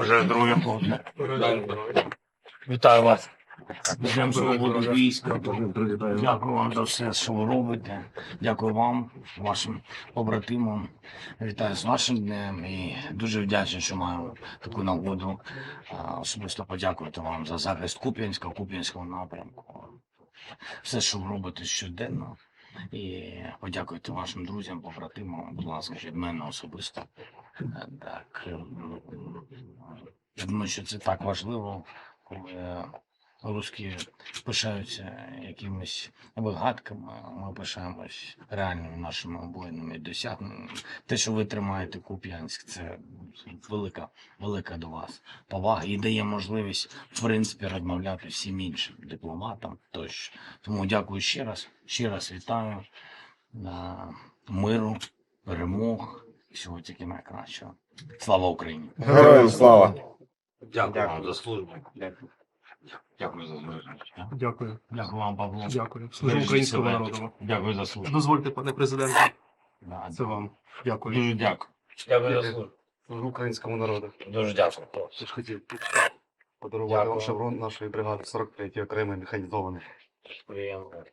Бажаю здоров'я. Вітаю вас. Днем свободи війська. Дякую вам за все, що ви робите. Дякую вам, вашим побратимам. Вітаю з вашим днем і дуже вдячний, що маю таку нагоду. Особисто подякувати вам за захист Куп'янська, Куп'янського напрямку. Все, що ви робите щоденно. І подякуйте вашим друзям, побратимам, будь ласка, від мене особисто. Е, Так. е, Я думаю, що це так важливо, коли е, русські пишаються якимись вигадками, ми пишаємось реальними нашими воїнами і досягненнями. Те, що ви тримаєте Куп'янськ, це велика, велика до вас повага і дає можливість, в принципі, розмовляти всім іншим дипломатам тощо. Тому дякую ще раз, ще раз вітаю на миру, перемог, всього тільки найкращого. Слава Україні! Героям слава! Дякую вам за службу. Дякую за службу. Дякую. Дякую вам, Павло. Дякую. Служу Бережіть українському народу. Дякую за службу. Дозвольте, пане президенте. Да, Це вам. Дякую. Дуже дякую. Дякую за службу. Українському народу. Дуже дякую. Я ж хотів подарувати вам шеврон нашої бригади 43-ї окремої механізованої. Дякую.